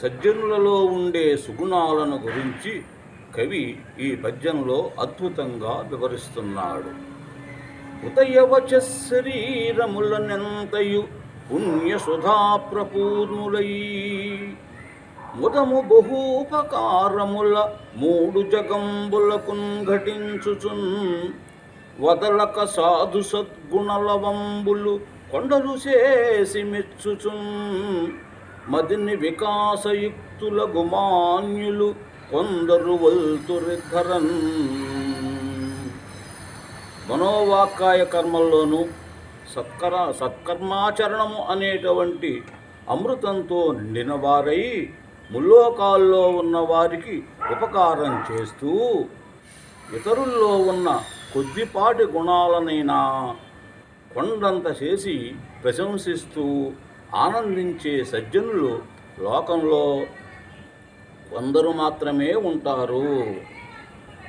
సజ్జనులలో ఉండే సుగుణాలను గురించి కవి ఈ పద్యంలో అద్భుతంగా వివరిస్తున్నాడు. ఉదయవచ శరీరములనెంతయు పుణ్య సుధాప్రపూర్ణులై ముదము బహూపకారముల మూడు జగంబులకున్ ఘటించుచున్ వదలక సాధు సద్గుణలవంబులు కొండలు చేసి మెచ్చుచున్. మదిని వికాసయుక్తుల గుమాన్యులు కొందరు వల్తురిధరన్ మనోవాకాయ కర్మల్లోనూ సత్కర సత్కర్మాచరణము అనేటువంటి అమృతంతో నిండిన వారై ముల్లోకాల్లో ఉన్న వారికి ఉపకారం చేస్తూ ఇతరుల్లో ఉన్న కొద్దిపాటి గుణాలనైనా కొండంత చేసి ప్రశంసిస్తూ ఆనందించే సజ్జనులు లోకంలో కొందరు మాత్రమే ఉంటారు.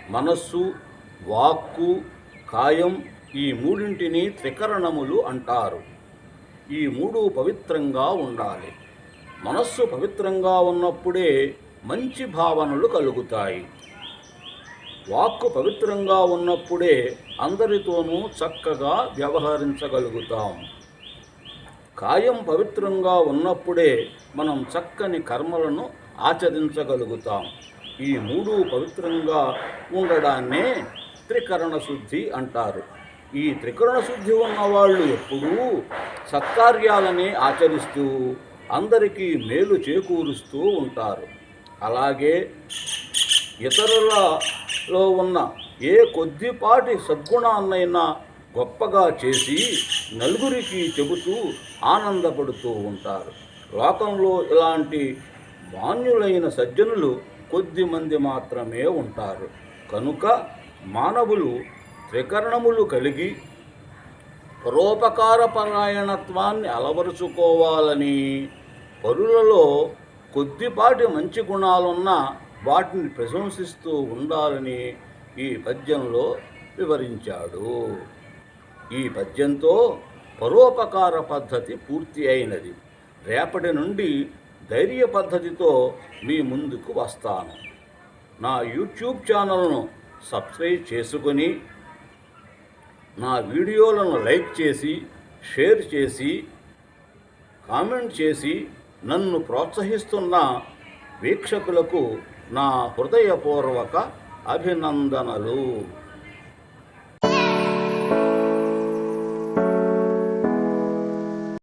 మనస్సు వాక్కు కాయం ఈ మూడింటిని త్రికరణములు అంటారు. ఈ మూడు పవిత్రంగా ఉండాలి. మనస్సు పవిత్రంగా ఉన్నప్పుడే మంచి భావనలు కలుగుతాయి. వాక్కు పవిత్రంగా ఉన్నప్పుడే అందరితోనూ చక్కగా వ్యవహరించగలుగుతాం. కాయం పవిత్రంగా ఉన్నప్పుడే మనం చక్కని కర్మలను ఆచరించగలుగుతాం. ఈ మూడు పవిత్రంగా ఉండడాన్నే త్రికరణ శుద్ధి అంటారు. ఈ త్రికరణ శుద్ధి ఉన్నవాళ్ళు ఎప్పుడూ సత్కార్యాలని ఆచరిస్తూ అందరికీ మేలు చేకూరుస్తూ ఉంటారు. అలాగే ఇతరులలో ఉన్న ఏ కొద్దిపాటి సద్గుణాన్నైనా గొప్పగా చేసి నలుగురికి చెబుతూ ఆనందపడుతూ ఉంటారు. లోకంలో ఇలాంటి మాన్యులైన సజ్జనులు కొద్ది మంది మాత్రమే ఉంటారు. కనుక మానవులు త్రికరణములు కలిగి పరోపకార పరాయణత్వాన్ని అలవరుచుకోవాలని పరులలో కొద్దిపాటి మంచి గుణాలున్న వాటిని ప్రశంసిస్తూ ఉండాలని ఈ పద్యంలో వివరించాడు. ఈ పద్యంతో పరోపకార పద్ధతి పూర్తి అయినది. రేపటి నుండి ధైర్య పద్ధతితో మీ ముందుకు వస్తాను. నా యూట్యూబ్ ఛానల్ను సబ్స్క్రైబ్ చేసుకొని నా వీడియోలను లైక్ చేసి షేర్ చేసి కామెంట్ చేసి నన్ను ప్రోత్సహిస్తున్న వీక్షకులకు నా హృదయపూర్వక అభినందనలు.